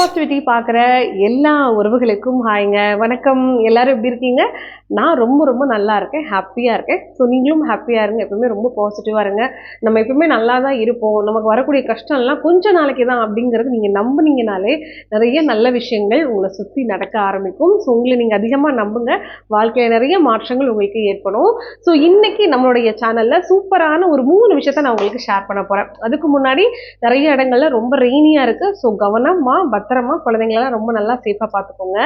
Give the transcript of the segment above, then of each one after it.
Positivity பார்க்குற எல்லா உறவுகளுக்கும் ஹாய்ங்க வணக்கம். எல்லாரும் எப்படி இருக்கீங்க? நான் ரொம்ப ரொம்ப நல்லா இருக்கேன் ஹாப்பியாக இருக்கேன். ஸோ நீங்களும் ஹாப்பியாக இருங்க. எப்பவுமே ரொம்ப பாசிட்டிவாக இருங்க. நம்ம எப்பவுமே நல்லா தான் இருப்போம். நமக்கு வரக்கூடிய கஷ்டம்லாம் கொஞ்ச நாளைக்கு தான் அப்படிங்கிறது நீங்கள் நம்புனீங்கனாலே நிறைய நல்ல விஷயங்கள் உங்களை சுற்றி நடக்க ஆரம்பிக்கும். ஸோ உங்களை நீங்கள் அதிகமாக நம்புங்க. வாழ்க்கையில் நிறைய மாற்றங்கள் உங்களுக்கு ஏற்படும். ஸோ இன்றைக்கி நம்மளுடைய சேனலில் சூப்பரான ஒரு மூணு விஷயத்த நான் உங்களுக்கு ஷேர் பண்ண போகிறேன் அதுக்கு முன்னாடி நிறைய இடங்கள்ல ரொம்ப ரெய்னியாக இருக்குது ஸோ கவனமாக பத்திரமா குழந்தைங்களெல்லாம் ரொம்ப நல்லா சேஃபாக பார்த்துக்கோங்க.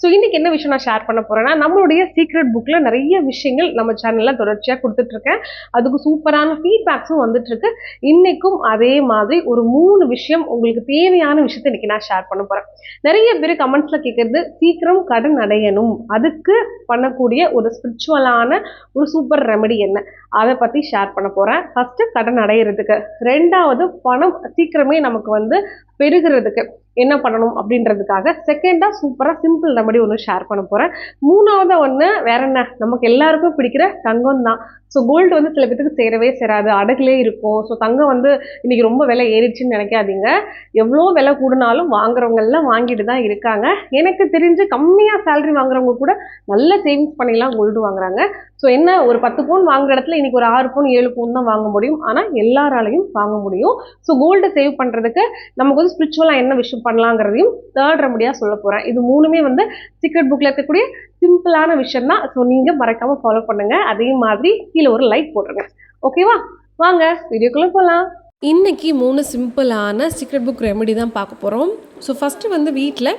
ஸோ இன்றைக்கி என்ன விஷயம் நான் ஷேர் பண்ண போகிறேன்னா நம்மளுடைய சீக்ரெட் புக்கில் நிறைய விஷயங்கள் நம்ம சேனலில் தொடர்ச்சியாக கொடுத்துட்ருக்கேன். அதுக்கு சூப்பரான ஃபீட்பேக்ஸும் வந்துட்டுருக்கு இன்றைக்கும் அதே மாதிரி ஒரு மூணு விஷயம் உங்களுக்கு தேவையான விஷயத்தை இன்றைக்கி நான் ஷேர் பண்ண போகிறேன் நிறைய பேர் கமெண்ட்ஸில் கேட்குறது சீக்கிரம் கடன் அடையணும். அதுக்கு பண்ணக்கூடிய ஒரு ஸ்பிரிச்சுவலான ஒரு சூப்பர் ரெமெடி என்ன? அதை பற்றி ஷேர் பண்ண போகிறேன் ஃபஸ்ட்டு கடன் அடையிறதுக்கு. ரெண்டாவது பணம் சீக்கிரமே நமக்கு வந்து பெருகிறதுக்கு. என்ன பண்ணணும் அப்படின்றதுக்காக செகண்டாக சூப்பராக சிம்பிள் ரெமடி ஒன்று ஷேர் பண்ண போகிறேன் மூணாவது ஒன்று வேற என்ன? நமக்கு எல்லாருக்கும் பிடிக்கிற தங்கம் தான். ஸோ கோல்டு வந்து சில பேத்துக்கு சேரவே சேராது. அடகுலே இருக்கும். ஸோ தங்கம் வந்து இன்றைக்கி ரொம்ப விலை ஏறிடுச்சுன்னு நினைக்காதீங்க. எவ்வளோ விலை கூடினாலும் வாங்குறவங்கெல்லாம் வாங்கிட்டு தான் இருக்காங்க. எனக்கு தெரிஞ்சு கம்மியாக சேலரி வாங்குறவங்க கூட நல்ல சேவிங்ஸ் பண்ணிலாம் கோல்டு வாங்குறாங்க. ஸோ என்ன? ஒரு பத்து பவுன் வாங்குற இடத்துல இன்னைக்கு ஒரு ஆறு பவுன் ஏழு பவுன் தான் வாங்க முடியும். ஆனால் எல்லாராலையும் வாங்க முடியும். ஸோ கோல்டு சேவ் பண்ணுறதுக்கு நமக்கு வந்து ஸ்பிரிச்சுவலாக என்ன விஷயம் பண்ணலாங்கிறதையும் தேர்ட் ரெமடியாக சொல்ல போகிறேன் இது மூணுமே வந்து சீக்ரெட் புக்கில் இருக்கக்கூடிய சிம்பிளான விஷயம் தான் ஸோ நீங்கள் மறக்காமல் ஃபாலோ பண்ணுங்க. அதே மாதிரி கீழே ஒரு லைக் போட்டுருங்க. ஓகேவா வாங்க வீடியோக்குள்ளே போகலாம் இன்றைக்கி மூணு சிம்பிளான சீக்ரெட் புக் ரெமெடி தான் பார்க்க போகிறோம் ஸோ ஃபஸ்ட்டு வந்து வீட்டில்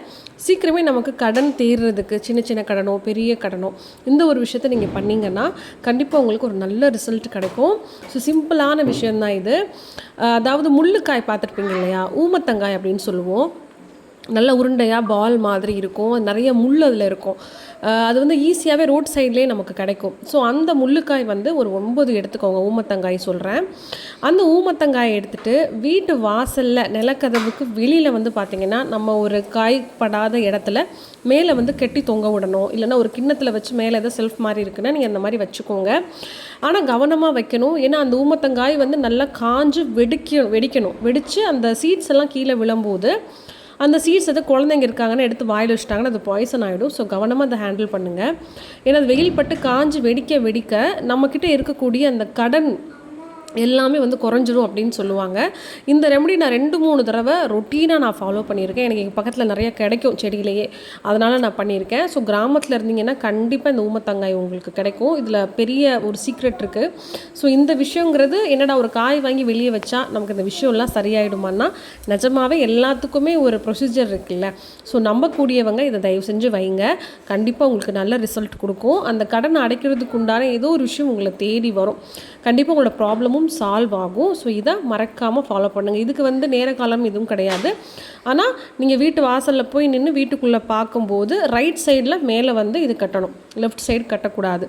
சீக்கிரமே நமக்கு கடன் தேர்றதுக்கு சின்ன சின்ன கடனோ பெரிய கடனோ இந்த ஒரு விஷயத்த நீங்கள் பண்ணீங்கன்னா கண்டிப்பாக உங்களுக்கு ஒரு நல்ல ரிசல்ட் கிடைக்கும். ஸோ சிம்பிளான விஷயந்தான் இது. அதாவது முள்ளுக்காய் பார்த்துருப்பீங்க இல்லையா? ஊமத்தங்காய் அப்படின்னு சொல்லுவோம். நல்ல உருண்டையாக பால் மாதிரி இருக்கும். நிறைய முள் அதில் இருக்கும். அது வந்து ஈஸியாகவே ரோட் சைட்லேயே நமக்கு கிடைக்கும். ஸோ அந்த முள்ளுக்காய் வந்து ஒரு ஒன்பது எடுத்துக்கோங்க. ஊமத்தங்காய் சொல்கிறேன் அந்த ஊமத்தங்காயை எடுத்துட்டு வீட்டு வாசலில் நிலக்கதவுக்கு வெளியில் வந்து பார்த்திங்கன்னா நம்ம ஒரு காய் படாத இடத்துல மேலே வந்து கெட்டி தொங்க விடணும். இல்லைன்னா ஒரு கிண்ணத்தில் வச்சு மேலே ஏதோ செல்ஃப் மாதிரி இருக்குன்னா நீங்கள் அந்த மாதிரி வச்சுக்கோங்க. ஆனால் கவனமாக வைக்கணும். ஏன்னா அந்த ஊமத்தங்காய் வந்து நல்லா காஞ்சு வெடிக்க வெடிக்கணும். வெடித்து அந்த சீட்ஸ் எல்லாம் கீழே விழும்போது அந்த சீட்ஸ் எது குழந்தைங்க இருக்காங்கன்னு எடுத்து வாயில் வச்சுட்டாங்கன்னா அது பாய்சன் ஆகிடும் ஸோ கவனமாக அதை ஹேண்டில் பண்ணுங்கள் ஏன்னா அது வெயில் பட்டு காஞ்சு வெடிக்க வெடிக்க நம்மக்கிட்ட இருக்கக்கூடிய அந்த கடன் எல்லாமே வந்து குறைஞ்சிரும் அப்படின்னு சொல்லுவாங்க. இந்த ரெமடி நான் ரெண்டு மூணு தடவை ரொட்டீனாக நான் ஃபாலோ பண்ணியிருக்கேன். எனக்கு எங்கள் பக்கத்தில் நிறைய கிடைக்கும் செடியிலேயே. அதனால் நான் பண்ணியிருக்கேன். ஸோ கிராமத்தில் இருந்தீங்கன்னா கண்டிப்பாக இந்த ஊமத்தங்காய் உங்களுக்கு கிடைக்கும். இதில் பெரிய ஒரு சீக்ரெட் இருக்குது ஸோ இந்த விஷயங்கிறது என்னடா ஒரு காய் வாங்கி வெளியே வச்சா நமக்கு இந்த விஷயம்லாம் சரியாயிடுமான்னா நிஜமாகவே எல்லாத்துக்குமே ஒரு ப்ரொசீஜர் இருக்குல்ல. ஸோ நம்பக்கூடியவங்க இதை தயவு செஞ்சு வைங்க. கண்டிப்பாக உங்களுக்கு நல்ல ரிசல்ட் கொடுக்கும். அந்த கடனை அடைக்கிறதுக்கு உண்டான ஏதோ ஒரு விஷயம் உங்களை தேடி வரும். கண்டிப்பாக உங்களோட ப்ராப்ளமும் சால்வ் ஆகும். ஸோ இதை மறக்காமல் ஃபாலோ பண்ணுங்கள் இதுக்கு வந்து நேர காலம் எதுவும் கிடையாது. ஆனால் நீங்கள் வீட்டு வாசலில் போய் நின்று வீட்டுக்குள்ளே பார்க்கும்போது ரைட் சைடில் மேலே வந்து இது கட்டணும். லெஃப்ட் சைடு கட்டக்கூடாது.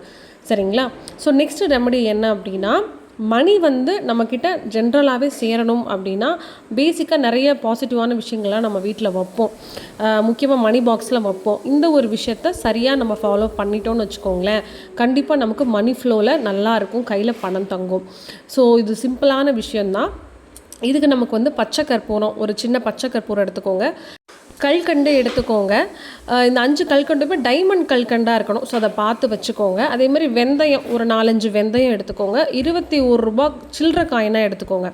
சரிங்களா? ஸோ நெக்ஸ்ட் ரெமடி என்ன அப்படின்னா மணி வந்து நம்மக்கிட்ட ஜென்ரலாகவே சேரணும் அப்படின்னா பேசிக்காக நிறைய பாசிட்டிவான விஷயங்கள்லாம் நம்ம வீட்டில் வைப்போம். முக்கியமாக மணி பாக்ஸில் வைப்போம். இந்த ஒரு விஷயத்த சரியாக நம்ம ஃபாலோ பண்ணிட்டோம்னு வச்சுக்கோங்களேன் கண்டிப்பாக நமக்கு மணி ஃப்ளோவில் நல்லா இருக்கும் கையில் பணம் தங்கும். ஸோ இது சிம்பிளான விஷயந்தான் இதுக்கு நமக்கு வந்து பச்சை கற்பூரம் ஒரு சின்ன பச்சை கற்பூரம் எடுத்துக்கோங்க. கல்கண்டு எடுத்துக்கோங்க. இந்த அஞ்சு கல்கண்டுமே டைமண்ட் கல்கண்டாக இருக்கணும். ஸோ அதை பார்த்து வச்சுக்கோங்க. அதே மாதிரி வெந்தயம் ஒரு நாலஞ்சு வெந்தயம் எடுத்துக்கோங்க. இருபத்தி ஒரு ரூபா சில்லற காயினாக எடுத்துக்கோங்க.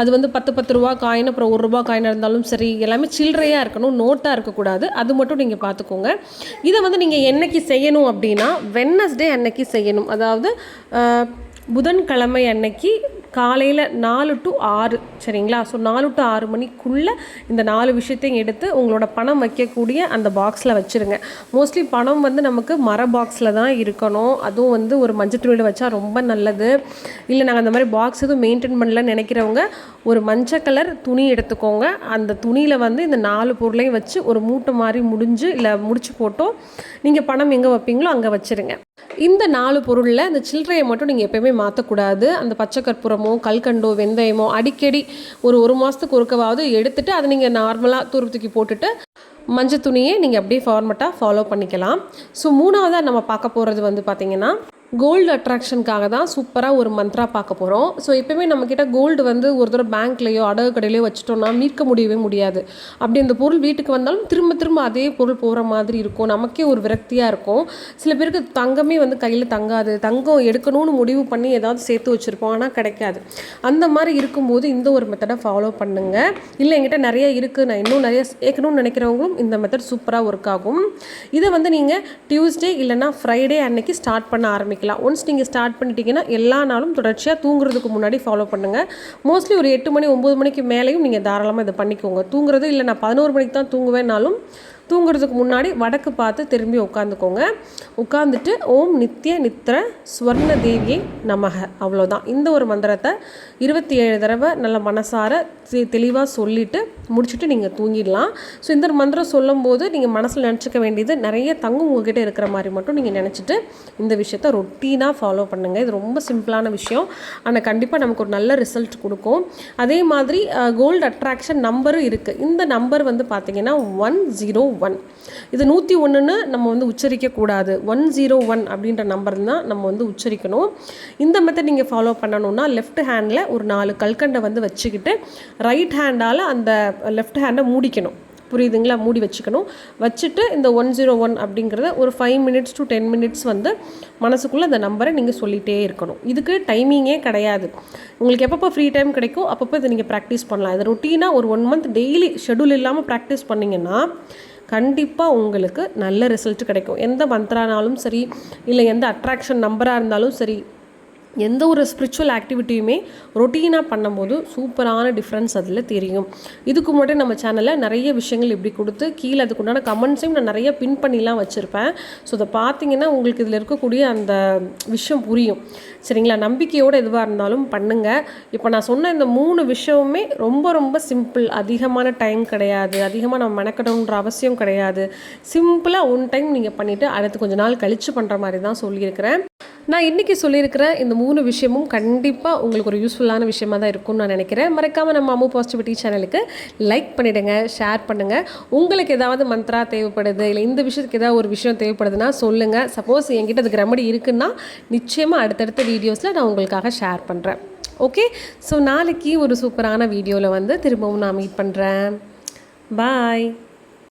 அது வந்து பத்து பத்து ரூபா காயின் அப்புறம் ஒரு ரூபா காயினாக இருந்தாலும் சரி எல்லாமே சில்லறையாக இருக்கணும் நோட்டாக இருக்கக்கூடாது. அது மட்டும் நீங்கள் பார்த்துக்கோங்க. இதை வந்து நீங்கள் என்னைக்கு செய்யணும் அப்படின்னா வென்னஸ்டே அன்னைக்கு செய்யணும். அதாவது புதன்கிழமை அன்னைக்கு காலையில் நாலு டு ஆறு சரிங்களா? ஸோ நாலு டு ஆறு மணிக்குள்ளே இந்த நாலு விஷயத்தையும் எடுத்து உங்களோட பணம் வைக்கக்கூடிய அந்த பாக்ஸில் வச்சுருங்க. மோஸ்ட்லி பணம் வந்து நமக்கு மர பாக்ஸில் தான் இருக்கணும். அதுவும் வந்து ஒரு மஞ்சள் துணியில் வச்சா ரொம்ப நல்லது. இல்லை நாங்கள் அந்த மாதிரி பாக்ஸ் எதுவும் மெயின்டைன் பண்ணலன்னு நினைக்கிறவங்க ஒரு மஞ்சள் கலர் துணி எடுத்துக்கோங்க. அந்த துணியில் வந்து இந்த நாலு பொருளையும் வச்சு ஒரு மூட்டை மாதிரி முடிஞ்சு இல்லை முடிச்சு போட்டோ நீங்கள் பணம் எங்கே வைப்பீங்களோ அங்கே வச்சுருங்க. இந்த நாலு பொருளில் அந்த சில்லறையை மட்டும் நீங்கள் எப்பயுமே மாற்றக்கூடாது அந்த பச்சை கற்பூரமோ கல்கண்டோ வெந்தயமோ அடிக்கடி ஒரு ஒரு மாதத்துக்கு ஒருக்கவாவது எடுத்துட்டு அதை நீங்கள் நார்மலாக தூர தூக்கி போட்டுட்டு மஞ்சள் துணியை நீங்கள் அப்படியே ஃபார்மட்டாக ஃபாலோ பண்ணிக்கலாம். ஸோ மூணாவதாக நம்ம பார்க்க போகிறது வந்து பார்த்திங்கன்னா கோல்டு அட்ராக்ஷனுக்காக தான் சூப்பராக ஒரு மந்த்ரா பார்க்க போகிறோம் ஸோ எப்போயுமே நம்மக்கிட்ட கோல்டு வந்து ஒரு தடவை பேங்க்லேயோ அடகு கடையிலையோ வச்சுட்டோம்னா மீட்க முடியவே முடியாது. அப்படி அந்த பொருள் வீட்டுக்கு வந்தாலும் திரும்ப திரும்ப அதே பொருள் போகிற மாதிரி இருக்கும். நமக்கே ஒரு விரக்தியாக இருக்கும். சில பேருக்கு தங்கமே வந்து கையில் தங்காது. தங்கம் எடுக்கணும்னு முடிவு பண்ணி ஏதாவது சேர்த்து வச்சுருப்போம். ஆனால் கிடைக்காது. அந்த மாதிரி இருக்கும்போது இந்த ஒரு மெத்தடை ஃபாலோ பண்ணுங்கள் இல்லை என்கிட்ட நிறைய இருக்குது நான் இன்னும் நிறைய சேர்க்கணும்னு நினைக்கிறவங்களும் இந்த மெத்தட் சூப்பராக ஒர்க் ஆகும். இதை வந்து நீங்கள் டியூஸ்டே இல்லைன்னா ஃப்ரைடே அன்னைக்கு ஸ்டார்ட் பண்ண ஆரம்பிக்கலாம். ஒன்ஸ் நீங்கள் ஸ்டார்ட் பண்ணிட்டீங்கன்னா எல்லா நாளும் தொடர்ச்சியாக தூங்குறதுக்கு முன்னாடி ஃபாலோ பண்ணுங்கள் மோஸ்ட்லி ஒரு எட்டு மணி ஒம்பது மணிக்கு மேலேயும் நீங்கள் தாராளமாக இதை பண்ணிக்கோங்க. தூங்குறது இல்லை நான் பதினோரு மணிக்கு தான் தூங்குவேன்னாலும் தூங்குறதுக்கு முன்னாடி வடக்கு பார்த்து திரும்பி உட்காந்துக்கோங்க. உட்காந்துட்டு ஓம் நித்ய நித்ர ஸ்வர்ண தேவியை நமக. அவ்வளோதான் இந்த ஒரு மந்திரத்தை இருபத்தி ஏழு தடவை நல்ல மனசார தெளிவாக சொல்லிவிட்டு முடிச்சுட்டு நீங்கள் தூங்கிடலாம். ஸோ இந்த மந்திரம் சொல்லும்போது நீங்கள் மனசில் நினச்சிக்க வேண்டியது நிறைய தங்கம் உங்ககிட்ட இருக்கிற மாதிரி மட்டும் நீங்கள் நினச்சிட்டு இந்த விஷயத்த ரொட்டீனாக ஃபாலோ பண்ணுங்கள் இது ரொம்ப சிம்பிளான விஷயம். ஆனால் கண்டிப்பாக நமக்கு ஒரு நல்ல ரிசல்ட் கொடுக்கும். அதே மாதிரி கோல்டு அட்ராக்ஷன் நம்பரும் இருக்குது இந்த நம்பர் வந்து பார்த்தீங்கன்னா ஒன் ஜீரோ ஒன் இது நூற்றி ஒன்றுன்னு நம்ம வந்து உச்சரிக்கக்கூடாது ஒன் ஜீரோ ஒன் அப்படின்ற நம்பர் தான் நம்ம வந்து உச்சரிக்கணும். இந்த மெத்தட் நீங்கள் ஃபாலோ பண்ணணும்னா லெஃப்ட் ஹேண்டில் ஒரு நாலு கல்கண்டை வந்து வச்சுக்கிட்டு ரைட் ஹேண்டால் அந்த லெஃப்ட் ஹேண்டை மூடிக்கணும். புரியுதுங்களா? மூடி வச்சுக்கணும். வச்சுட்டு இந்த ஒன் ஜீரோ ஒன் அப்படிங்கிறத ஒரு five minutes to ten minutes வந்து மனசுக்குள்ளே அந்த நம்பரை நீங்கள் சொல்லிகிட்டே இருக்கணும். இதுக்கு டைமிங்கே கிடையாது. உங்களுக்கு எப்பப்போ ஃப்ரீ டைம் கிடைக்கும் அப்பப்போ இதை நீங்கள் ப்ராக்டிஸ் பண்ணலாம். இது ரொட்டீனாக ஒரு ஒன் மந்த் டெய்லி ஷெடியூல் இல்லாமல் ப்ராக்டிஸ் பண்ணிங்கன்னா கண்டிப்பாக உங்களுக்கு நல்ல ரிசல்ட் கிடைக்கும். எந்த மந்த்ரானாலும் சரி இல்லை எந்த அட்ராக்ஷன் நம்பராக இருந்தாலும் சரி எந்த ஒரு ஸ்பிரிச்சுவல் ஆக்டிவிட்டியுமே ரொட்டீனாக பண்ணும்போது சூப்பரான டிஃப்ரென்ஸ் அதில் தெரியும். இதுக்கு முன்னாடி நம்ம சேனலில் நிறைய விஷயங்கள் இப்படி கொடுத்து கீழே அதுக்குண்டான கமெண்ட்ஸையும் நான் நிறைய பின் பண்ணிலாம் வச்சுருப்பேன். ஸோ அதை பார்த்தீங்கன்னா உங்களுக்கு இதில் இருக்கக்கூடிய அந்த விஷயம் புரியும். சரிங்களா? நம்பிக்கையோடு எதுவாக இருந்தாலும் பண்ணுங்கள் இப்போ நான் சொன்ன இந்த மூணு விஷயமுமே ரொம்ப ரொம்ப சிம்பிள் அதிகமான டைம் கிடையாது. அதிகமாக நம்ம மெனக்கணுன்ற அவசியம் கிடையாது. சிம்பிளாக ஒன் டைம் நீங்கள் பண்ணிவிட்டு அடுத்து கொஞ்ச நாள் கழித்து பண்ணுற மாதிரி தான் சொல்லியிருக்கிறேன். நான் இன்றைக்கி சொல்லியிருக்கிற இந்த மூணு விஷயமும் கண்டிப்பாக உங்களுக்கு ஒரு யூஸ்ஃபுல்லான விஷயமா தான் இருக்கும்னு நான் நினைக்கிறேன். மறக்காமல் நம்ம அம்மு பாசிட்டிவிட்டி சேனலுக்கு லைக் பண்ணிவிடுங்க ஷேர் பண்ணுங்கள் உங்களுக்கு ஏதாவது மந்த்ரா தேவைப்படுது இல்லை இந்த விஷயத்துக்கு ஏதாவது ஒரு விஷயம் தேவைப்படுதுன்னா சொல்லுங்கள் சப்போஸ் என்கிட்ட அதுக்கு ரெமடி இருக்குன்னா நிச்சயமாக அடுத்தடுத்த வீடியோஸில் நான் உங்களுக்காக ஷேர் பண்ணுறேன் ஓகே ஸோ நாளைக்கு ஒரு சூப்பரான வீடியோவில் வந்து திரும்பவும் நான் மீட் பண்ணுறேன் பாய்